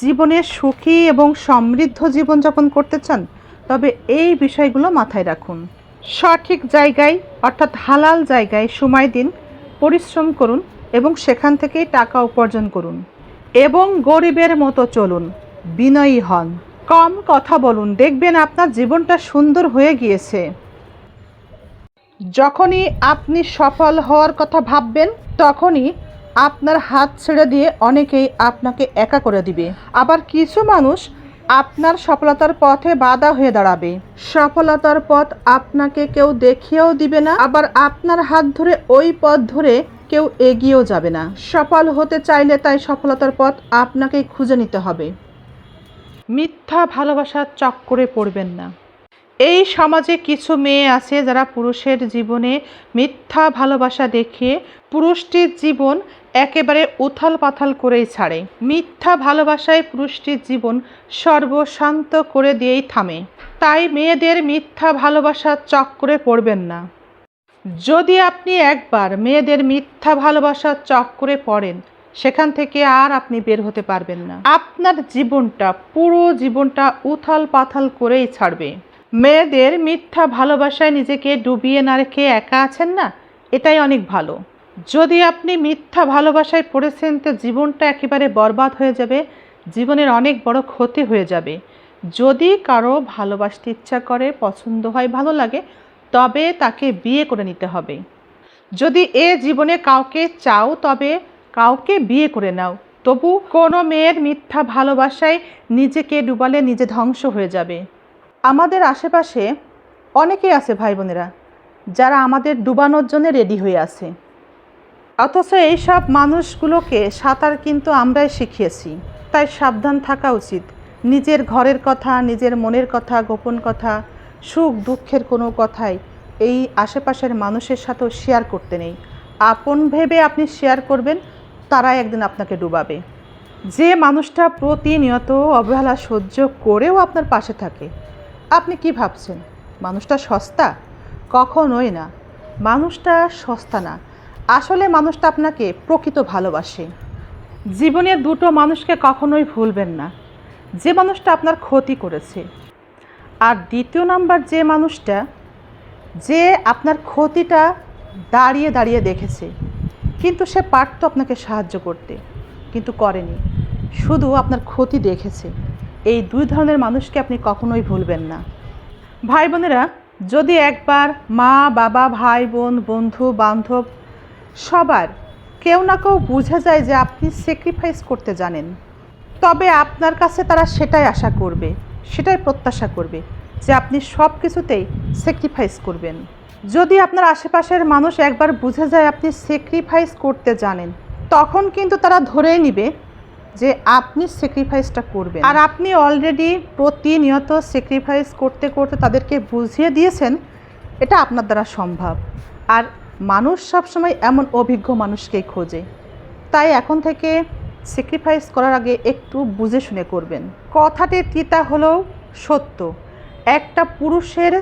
জীবনে সুখী এবং সমৃদ্ধ জীবনযাপন করতে চান, তবে এই বিষয়গুলো মাথায় রাখুন। সঠিক জায়গায়, অর্থাৎ হালাল জায়গায় সময় দিন, পরিশ্রম করুন এবং সেখান থেকেই টাকা উপার্জন করুন এবং গরিবের মতো চলুন, বিনয়ী হন। কম কথা বলুন, দেখবেন আপনার জীবনটা সুন্দর হয়ে গিয়েছে। যখনই আপনি সফল হওয়ার কথা ভাববেন, তখনই আপনার হাত ছেড়ে দিয়ে অনেকেই আপনাকে একা করে দিবে। আবার কিছু মানুষ আপনার সফলতার পথে বাধা হয়ে দাঁড়াবে। সফলতার পথ আপনাকে কেউ দেখিয়েও দিবে না, আবার আপনার হাত ধরে ওই পথ ধরে কেউ এগিয়েও যাবে না। সফল হতে চাইলে তাই সফলতার পথ আপনাকেই খুঁজে নিতে হবে। মিথ্যা ভালোবাসার চক্করে পড়বেন না। এই সমাজে কিছু মেয়ে আছে যারা পুরুষের জীবনে মিথ্যা ভালোবাসা দেখিয়ে পুরুষটির জীবন একেবারে উথাল পাথাল করেই ছাড়ে। মিথ্যা ভালোবাসায় পুরুষটির জীবন সর্বশান্ত করে দিয়েই থামে। তাই মেয়েদের মিথ্যা ভালোবাসার চক্করে পড়বেন না। যদি আপনি একবার মেয়েদের মিথ্যা ভালোবাসার চক্করে পড়েন, সেখান থেকে আর আপনি বের হতে পারবেন না। আপনার জীবনটা, পুরো জীবনটা উথাল পাথাল করেই ছাড়বে। মেয়েদের মিথ্যা ভালোবাসায় নিজেকে ডুবিয়ে না রেখে একা আছেন না? এটাই অনেক ভালো। যদি আপনি মিথ্যা ভালোবাসায় পড়েছেন, তো জীবনটা একেবারে বরবাদ হয়ে যাবে, জীবনের অনেক বড় ক্ষতি হয়ে যাবে। যদি কারও ভালোবাসতে ইচ্ছা করে, পছন্দ হয়, ভালো লাগে, তবে তাকে বিয়ে করে নিতে হবে। যদি এ জীবনে কাউকে চাও, তবে কাউকে বিয়ে করে নাও। তবু কোনো মেয়ের মিথ্যা ভালোবাসায় নিজেকে ডুবালে নিজে ধ্বংস হয়ে যাবে। আমাদের আশেপাশে অনেকেই আছে ভাই বোনেরা, যারা আমাদের ডুবানোর জন্য রেডি হয়ে আছে। অথচ এইসব মানুষগুলোকে সাঁতার কিন্তু আমরাই শিখিয়েছি। তাই সাবধান থাকা উচিত। নিজের ঘরের কথা, নিজের মনের কথা, গোপন কথা, সুখ, দুঃখের কোনো কথাই এই আশেপাশের মানুষের সাথেও শেয়ার করতে নেই। আপন ভেবে আপনি শেয়ার করবেন তারা একদিন আপনাকে ডুবাবে। যে মানুষটা প্রতিনিয়ত অবহেলা সহ্য করেও আপনার পাশে থাকে আপনি কি ভাবছেন? মানুষটা সস্তা? কখনোই না। মানুষটা সস্তা না। আসলে মানুষটা আপনাকে প্রকৃত ভালোবাসে। জীবনের দুটো মানুষকে কখনোই ভুলবেন না। যে মানুষটা আপনার ক্ষতি করেছে। আর দ্বিতীয় নাম্বার যে মানুষটা, যে আপনার ক্ষতিটা দাঁড়িয়ে দাঁড়িয়ে দেখেছে। কিন্তু সে পারতো আপনাকে সাহায্য করতে, কিন্তু করেনি। শুধু আপনার ক্ষতি দেখেছে। এই দুই ধরনের মানুষকে আপনি কখনোই ভুলবেন না। ভাই বোনেরা, যদি একবার মা, বাবা, ভাই, বোন, বন্ধু, বান্ধব সবার কেউ না কেউ বুঝে যায় যে আপনি স্যাক্রিফাইস করতে জানেন, তবে আপনার কাছে তারা সেটাই আশা করবে, সেটাই প্রত্যাশা করবে যে আপনি সব কিছুতেই স্যাক্রিফাইস করবেন। যদি আপনার আশেপাশের মানুষ একবার বুঝে যায় আপনি স্যাক্রিফাইস করতে জানেন, তখন কিন্তু তারা ধরেই নিবে যে আপনি স্যাক্রিফাইসটা করবেন। আর আপনি অলরেডি প্রতিনিয়ত স্যাক্রিফাইস করতে করতে তাদেরকে বুঝিয়ে দিয়েছেন, এটা আপনার দ্বারা সম্ভব। আর মানুষ সবসময় এমন অভিজ্ঞ মানুষকেই খোঁজে। তাই এখন থেকে স্যাক্রিফাইস করার আগে একটু বুঝে শুনে করবেন। কথাটি তিতা হলেও সত্য। একটা পুরুষের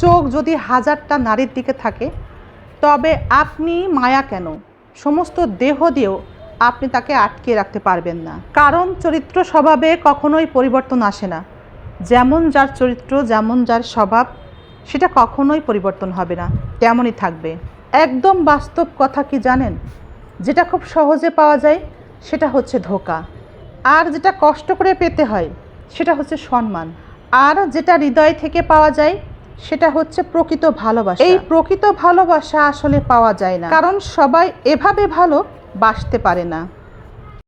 চোখ যদি হাজারটা নারীর দিকে থাকে, তবে আপনি মায়া কেন? সমস্ত দেহ দিয়েও আপনি তাকে আটকে রাখতে পারবেন না। কারণ চরিত্র স্বভাবে কখনোই পরিবর্তন আসে না। যেমন যার চরিত্র, যেমন যার স্বভাব, সেটা কখনোই পরিবর্তন হবে না। তেমনই থাকবে। একদম বাস্তব কথা কি জানেন? যেটা খুব সহজে পাওয়া যায়, সেটা হচ্ছে ধোকা। আর যেটা কষ্ট করে পেতে হয়, সেটা হচ্ছে সম্মান। আর যেটা হৃদয় থেকে পাওয়া যায় সেটা হচ্ছে প্রকৃত ভালোবাসা। এই প্রকৃত ভালোবাসা আসলে পাওয়া যায় না। কারণ সবাই এভাবে ভালো বাসতে পারে না।